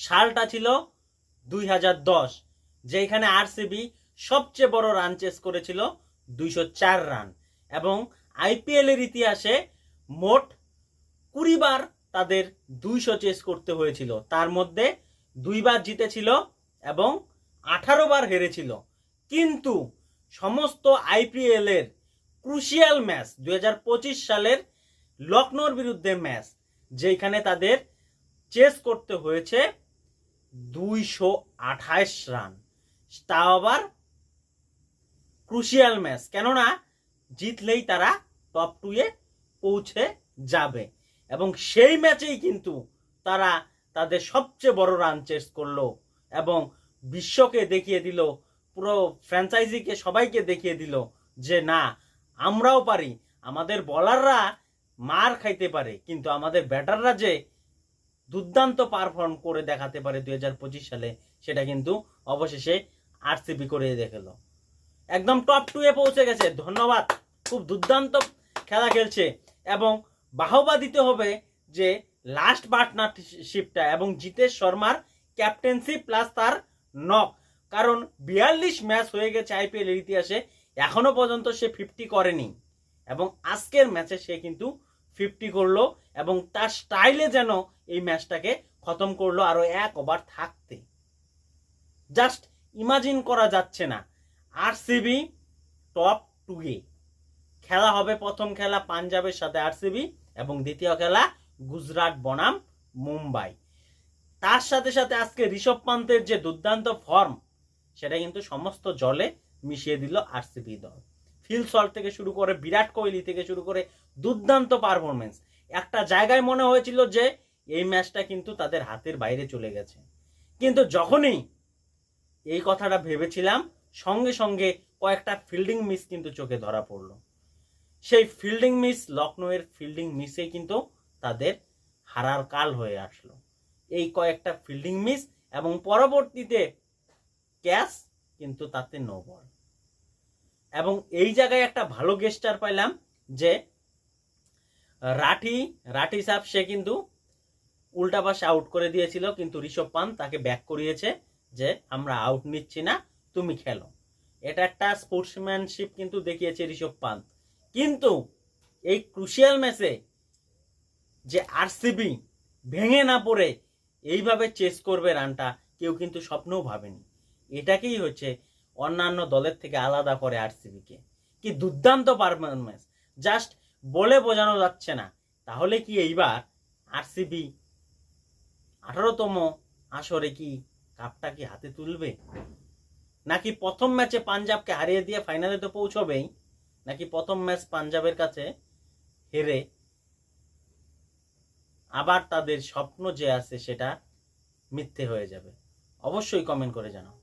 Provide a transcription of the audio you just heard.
সালটা ছিল দুই হাজার দশ যেখানে আরসিবি সবচেয়ে বড় রান চেস করেছিল দুইশো চার রান এবং আইপিএল এর ইতিহাসে মোট কুড়ি বার তাদের দুইশো চেস করতে হয়েছিল। তার মধ্যে দুইবার জিতেছিল এবং আঠারো বার হেরেছিল। কিন্তু সমস্ত আইপিএল এর ক্রুশিয়াল ম্যাচ দুই হাজার পঁচিশ সালের লখনৌর বিরুদ্ধে ম্যাচ যেখানে তাদের চেস করতে হয়েছে দুইশো আঠাশ রান। তাও আবার ক্রুশিয়াল ম্যাচ কেননা, জিতলেই তারা টপ টুয়ে পৌঁছে যাবে। এবং সেই ম্যাচেই কিন্তু তারা তাদের সবচেয়ে বড় রান চেস করল এবং বিশ্বকে দেখিয়ে দিল, পুরো ফ্র্যাঞ্চাইজিকে সবাইকে দেখিয়ে দিল যে, না, আমরাও পারি। আমাদের বলাররা মার খাইতে পারে, কিন্তু আমাদের ব্যাটাররা যে দুর্দান্ত পারফর্ম করে দেখাতে পারে দুই হাজার পঁচিশ সালে, সেটা কিন্তু অবশেষে আরসিবি করে দেখাল একদম টপ টু এ পৌঁছে গেছে। ধন্যবাদ। খুব দুর্দান্ত খেলা খেলছে এবং বাহবা দিতে হবে যে লাস্ট পার্টনারশিপটা এবং জিতেশ শর্মার ক্যাপ্টেন্সি প্লাস তার নক কারণ বিয়াল্লিশ ম্যাচ হয়ে গেছে আইপিএল এর ইতিহাসে, এখনও পর্যন্ত সে ফিফটি করেনি। এবং আজকের ম্যাচে সে কিন্তু ফিফটি করল এবং তার স্টাইলে যেন এই ম্যাচটাকে খতম করল আরও এক ওভার থাকতে। জাস্ট ইমাজিন করা যাচ্ছে না। আরসিবি টপ টু এ। খেলা হবে প্রথম খেলা পাঞ্জাবের সাথে আরসিবি এবং দ্বিতীয় খেলা গুজরাট, বনাম, মুম্বাই। তার সাথে সাথে আজকে ঋষভ পান্তের যে দুর্দান্ত ফর্ম সেটা কিন্তু সমস্ত জলে মিশিয়ে দিল আরসিবি দল। ফিল সল্ট থেকে শুরু করে, বিরাট কোহলি থেকে শুরু করে দুর্দান্ত পারফরমেন্স একটা জায়গায় মনে হয়েছিল যে এই ম্যাচটা কিন্তু তাদের হাতের বাইরে চলে গেছে। কিন্তু যখনই এই কথাটা ভেবেছিলাম, সঙ্গে সঙ্গে কয়েকটা ফিল্ডিং মিস কিন্তু চোখে ধরা পড়ল। সেই ফিল্ডিং মিস লখনৌয়ের ফিল্ডিং মিসে কিন্তু তাদের হারার কাল হয়ে আসলো। এই কয়েকটা ফিল্ডিং মিস এবং পরবর্তীতে ক্যাচ কিন্তু তাতে নো বল এবং এই জায়গায় একটা ভালো গেস্টার পাইলাম যে, রাঠি রাঠি সাহেব, সে কিন্তু উল্টা পাশে আউট করে দিয়েছিল, কিন্তু ঋষভ পান্ত তাকে ব্যাক করিয়েছে যে, আমরা আউট নিচ্ছি না, তুমি খেলো। এটা একটা স্পোর্টসম্যানশিপ কিন্তু দেখিয়েছে ঋষভ পান্ত। কিন্তু এই ক্রুশিয়াল ম্যাচে যে আরসিবি ভেঙে না পড়ে, এইভাবে চেস করবে রানটা, কেউ কিন্তু স্বপ্নও ভাবেনি। এটাকেই হচ্ছে অন্যান্য দলের থেকে আলাদা করে আরসিবিকে। কি দুর্দান্ত পারফরমেন্স জাস্ট বলে বোঝানো যাচ্ছে না। তাহলে কি এইবার আরসিবি আঠারোতম আসরে কি কাপটা কি হাতে তুলবে? নাকি প্রথম ম্যাচে পাঞ্জাবকে হারিয়ে দিয়ে ফাইনালে তো পৌঁছবেই? নাকি প্রথম ম্যাচ পাঞ্জাবের কাছে হেরে আবার তাদের স্বপ্ন যে আছে সেটা মিথ্যে হয়ে যাবে? অবশ্যই কমেন্ট করে জানাও।